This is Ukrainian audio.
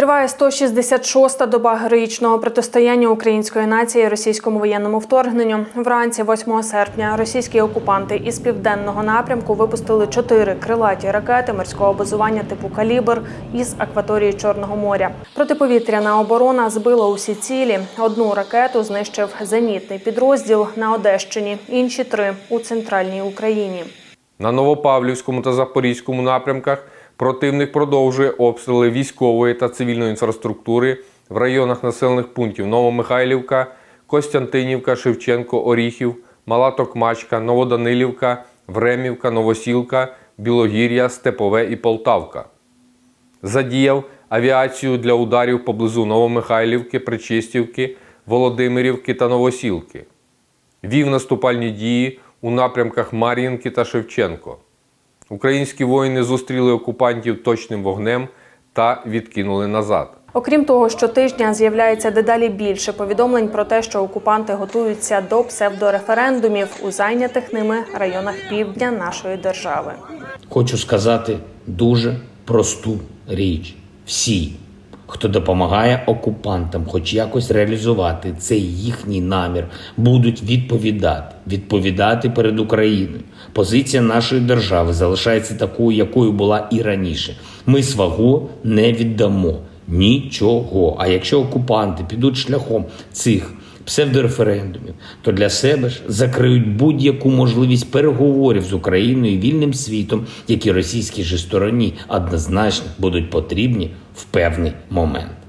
Триває 166-та доба героїчного протистояння української нації російському воєнному вторгненню. Вранці 8 серпня російські окупанти із південного напрямку випустили чотири крилаті ракети морського базування типу калібр із акваторії Чорного моря. Протиповітряна оборона збила усі цілі. Одну ракету знищив зенітний підрозділ на Одещині, інші три у центральній Україні. На Новопавлівському та Запорізькому напрямках противник продовжує обстріли військової та цивільної інфраструктури в районах населених пунктів Новомихайлівка, Костянтинівка, Шевченко, Оріхів, Мала Токмачка, Новоданилівка, Времівка, Новосілка, Білогір'я, Степове і Полтавка. Задіяв авіацію для ударів поблизу Новомихайлівки, Причистівки, Володимирівки та Новосілки. Вів наступальні дії у напрямках Мар'їнки та Шевченко. Українські воїни зустріли окупантів точним вогнем та відкинули назад. Окрім того, щотижня з'являється дедалі більше повідомлень про те, що окупанти готуються до псевдореферендумів у зайнятих ними районах півдня нашої держави. Хочу сказати дуже просту річ. Всі, хто допомагає окупантам хоч якось реалізувати цей їхній намір, будуть відповідати, відповідати перед Україною. Позиція нашої держави залишається такою, якою була і раніше. Ми свого не віддамо нічого. А якщо окупанти підуть шляхом цих псевдореферендумів, то для себе ж закриють будь-яку можливість переговорів з Україною і вільним світом, які російській же стороні однозначно будуть потрібні в певний момент.